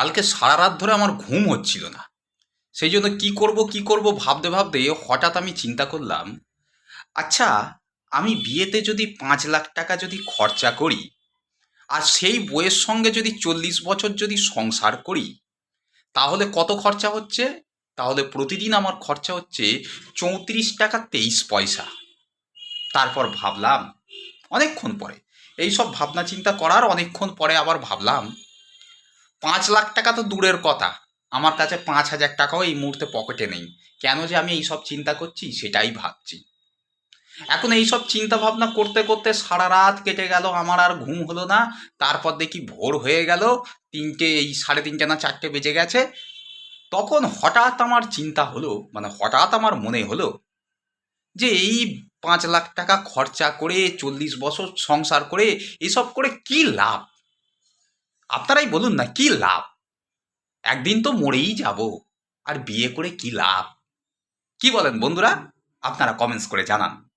কালকে সারা রাত ধরে আমার ঘুম হচ্ছিল না। সেই জন্য কী করব কী করব ভাবতে ভাবতে হঠাৎ আমি চিন্তা করলাম আচ্ছা আমি বিয়েতে যদি পাঁচ লাখ টাকা যদি খরচা করি, আর সেই বইয়ের সঙ্গে যদি চল্লিশ বছর যদি সংসার করি, তাহলে কত খরচা হচ্ছে? তাহলে প্রতিদিন আমার খরচা হচ্ছে চৌত্রিশ টাকা তেইশ পয়সা। তারপর ভাবলাম, অনেকক্ষণ পরে এই সব ভাবনা চিন্তা করার অনেকক্ষণ পরে আবার ভাবলাম পাঁচ লাখ টাকা তো দূরের কথা। আমার কাছে পাঁচ হাজার টাকাও এই মুহূর্তে পকেটে নেই। কেন যে আমি এই সব চিন্তা করছি, সেটাই ভাবছি। এখন এই সব চিন্তা ভাবনা করতে করতে সারা রাত কেটে গেল, আমার আর ঘুম হলো না। তারপর দেখি ভোর হয়ে গেল, তিনটে, এই সাড়ে তিনটে না চারটে বেজে গেছে। তখন হঠাৎ আমার চিন্তা হলো মানে হঠাৎ আমার মনে হলো যে এই পাঁচ লাখ টাকা খরচা করে, চল্লিশ বছর সংসার করে, এসব করে কি লাভ? আপনারাই বলুন না, কি লাভ? একদিন তো মরেই যাব, আর বিয়ে করে কি লাভ? কি বলেন বন্ধুরা? আপনারা কমেন্টস করে জানান।